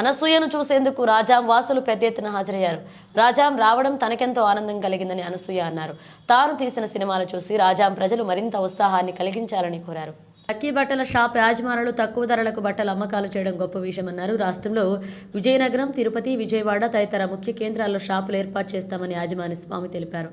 అనసూయను చూసేందుకు రాజాం వాసులు పెద్ద ఎత్తున హాజరయ్యారు. రాజాం రావడం తనకెంతో ఆనందం కలిగిందని అనసూయ అన్నారు. తాను తీసిన సినిమాలు చూసి రాజాం ప్రజలు మరింత ఉత్సాహాన్ని కలిగించాలని కోరారు. లక్కీ బట్టల షాప్ యాజమానులు తక్కువ ధరలకు బట్టల అమ్మకాలు చేయడం గొప్ప విషయమన్నారు రాష్ట్రంలో విజయనగరం తిరుపతి విజయవాడ తదితర ముఖ్య కేంద్రాల్లో షాపులు ఏర్పాటు చేస్తామని యాజమాని స్వామి తెలిపారు.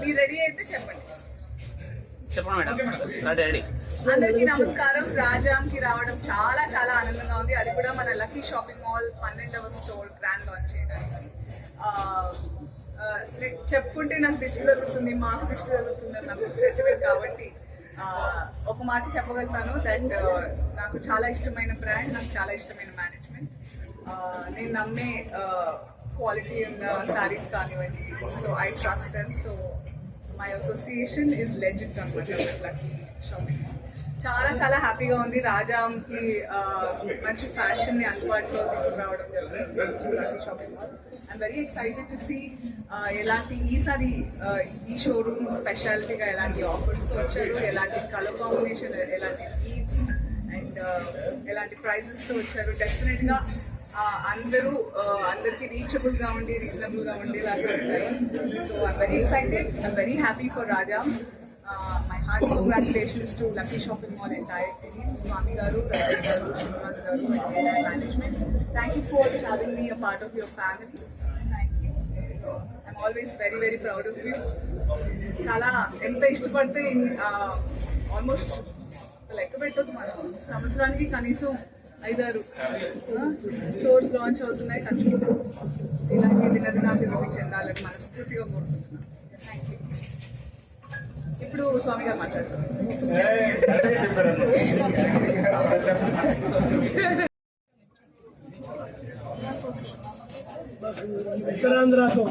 మీరు రెడీ అయితే చెప్పండి. చెప్పండి మేడం. రెడీ అందరికీ నమస్కారం. రాజాం కి రావడం చాలా చాలా ఆనందంగా ఉంది. అది కూడా మన లక్కీ షాపింగ్ మాల్ పన్నెండవ స్టోర్ గ్రాండ్ లాంచ్ చేయడానికి. చెప్పుకుంటే నాకు దిష్టి తగ్గుతుంది మాకు దిష్టి తగ్గుతుంది అని నాకు సెటిల్ కాబట్టి ఒక మాట చెప్పగలుగుతాను దట్ నాకు చాలా ఇష్టమైన బ్రాండ్ నాకు చాలా ఇష్టమైన మేనేజ్మెంట్ నేను నమ్మే క్వాలిటీ ఉన్న శారీస్ కానివ్వండి so I trust them so my association is legit అనమాట లక్కీ షాపింగ్ చాలా చాలా హ్యాపీగా ఉంది. రాజాంకి మంచి ఫ్యాషన్ని అందుబాటులో తీసుకురావడం జరిగింది. Shopping mall I'm very excited to see ఎలాంటి ఈసారి ఈ షోరూమ్ స్పెషాలిటీగా ఎలాంటి ఆఫర్స్తో వచ్చారు ఎలాంటి కలర్ కాంబినేషన్ ఎలాంటి నీడ్స్ అండ్ ఎలాంటి ప్రైజెస్తో వచ్చారు. డెఫినెట్గా అందరూ అందరికీ రీచబుల్గా ఉండి రీజనబుల్గా ఉండేలాగా ఉంటాయి. So I'm very excited I'm very happy for Raja my heart congratulations to lucky shopping mall entire team Swami garu Ravi garu Srinivas garu and management thank you for having me a part of your family I'm always very very proud of you చాలా ఎంత ఇష్టపడితే almost లెక్క పెట్టదు మనం సంవత్సరానికి కనీసం ఐదారు stores launch అవుతున్నాయి. ఖర్చులు ఇలాంటి దినదినాభివృద్ధి చెందాలని మనస్ఫూర్తిగా కోరుకుంటున్నాను. థ్యాంక్ యూ ఇప్పుడు స్వామి గారు మాట్లాడతారు. ఉత్తరాంధ్రతో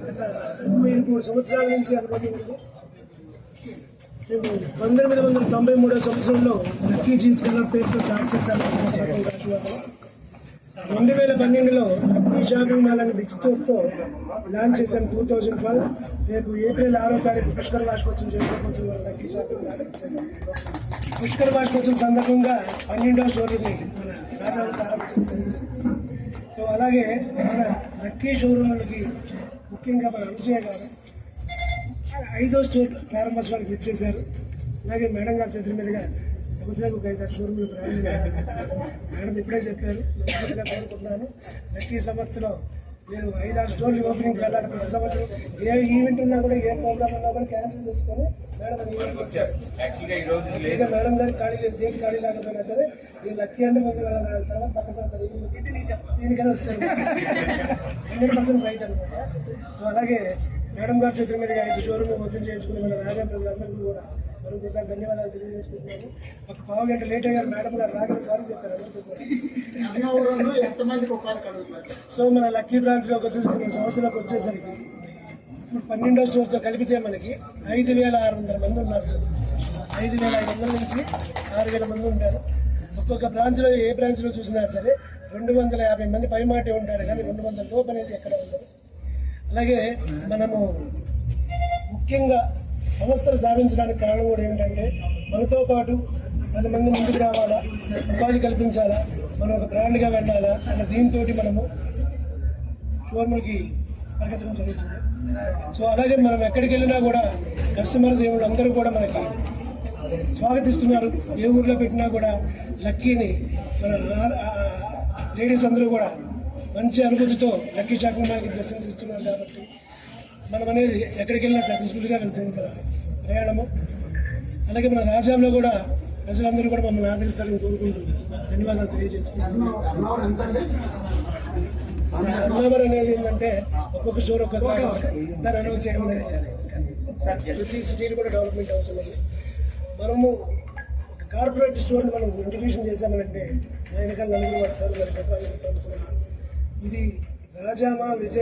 గత ముప్పై మూడు సంవత్సరాల నుంచి అనుభవం ఉంది. మేము పంతొమ్మిది వందల తొంభై మూడో సంవత్సరంలో లక్కీ జీన్స్ కలర్ పేరుతో స్టార్ట్ చేశాను రెండు వేల పన్నెండులో ఈ షాపింగ్ మాల్ అని బిగ్ స్టోర్తో లాంచ్ చేశాను టూ థౌజండ్ ట్వెల్వ్. రేపు ఏప్రిల్ ఆరో తారీఖు పుష్కర్ వాష్కోత్సవం చేసుకోవచ్చు లక్కీ షాపింగ్ పుష్కర్ వాష్కోత్సవం సందర్భంగా పన్నెండవ షోరూమ్ని మన రాజాలు ప్రారంభించారు సో అలాగే మన లక్కీ షోరూమ్లకి ముఖ్యంగా మన అనుసూయ గారు ఐదో స్టోర్ ప్రారంభోత్సవానికి ఇచ్చేశారు అలాగే మేడం గారి చేతుల మీదుగా సంవత్సరానికి ఒక ఐదారు షోరూమ్లు ప్రారంభించారు మేడం ఇప్పుడే చెప్పారు. నేను కోరుకుంటున్నాను. లక్కీ సంస్థలో నేను ఐదారు స్టోర్లు ఓపెనింగ్ వెళ్ళాలి. ప్రతి సంవత్సరం ఏ ఈవెంట్ ఉన్నా కూడా ఏ ప్రోగ్రామ్ ఉన్నా కూడా క్యాన్సిల్ చేసుకొని మేడం ఈవెంట్ వచ్చారు. మేడం గారికి ఖాళీ లేదు. దేనికి ఖాళీ లేకపోయినా సరే ఈ లక్కీ అంటే ముందు వెళ్ళాలి. తర్వాత పక్కన దీనికైనా వచ్చారు. హండ్రెడ్ పర్సెంట్ రైట్ అనమాట సో అలాగే మేడం గారి చేతుల మీద ఐదు షోరూమ్ ఓపెన్ చేయించుకుని మన రాజా ప్రజలందరికీ కూడా మరొకసారి ధన్యవాదాలు తెలియజేసుకుంటున్నాను. ఒక పావు గంట లేట్ అయ్యారు. మేడం గారు రాగానే సారీ కూడా. సో మన లక్కీ బ్రాంచ్లోకి వచ్చేసరికి మన సంస్థలోకి వచ్చేసరికి ఇప్పుడు పన్నెండో స్టోర్తో కలిపితే మనకి ఐదు వేల ఆరు వందల మంది ఉన్నారు సార్. ఐదు వేల ఐదు వందల నుంచి ఆరు వేల మంది ఉంటారు. ఒక్కొక్క బ్రాంచ్లో ఏ బ్రాంచ్లో చూసినా సరే రెండు వందల యాభై మంది పైమాటే ఉంటారు. కానీ రెండు వందల లోపు అనేది ఎక్కడ ఉండదు. అలాగే మనము ముఖ్యంగా సంస్థలు స్థాపించడానికి కారణం కూడా ఏంటంటే మనతో పాటు పది మంది ముందుకు రావాలా ఉపాధి కల్పించాలా మనం ఒక బ్రాండ్గా వెళ్ళాలా అన్న దీంతో మనము ఫోర్ములకి పరిగెత్తడం జరుగుతుంది సో అలాగే మనం ఎక్కడికి వెళ్ళినా కూడా కస్టమర్ దేవుళ్ళు అందరూ కూడా మనకి స్వాగతిస్తున్నారు ఏ ఊర్లో పెట్టినా కూడా లక్కీని మన లేడీస్ అందరూ కూడా మంచి అనుభూతితో లక్కీ షాపింగ్ మనకి బ్లెస్సింగ్స్ ఇస్తున్నారు కాబట్టి మనం అనేది ఎక్కడికి వెళ్ళినా సక్సెస్ఫుల్గా వెళ్తుంది కదా ప్రయాణము. అలాగే మన రాజ్యాంగంలో కూడా ప్రజలందరూ కూడా మమ్మల్ని ఆదరిస్తారని కోరుకుంటూ ధన్యవాదాలు తెలియజేస్తున్నాను. అనేది ఏంటంటే ఒక్కొక్క స్టోర్ ఒక్కొక్క దాన్ని అనౌన్స్ చేయడం అనేది ప్రతి సిటీలు కూడా డెవలప్మెంట్ అవుతున్నది. మనము కార్పొరేట్ స్టోర్ని మనం ఇంట్రడ్యూషన్ చేశామంటే వెనకాల నలుగురు పడతారు ఇది రాజామా విజయ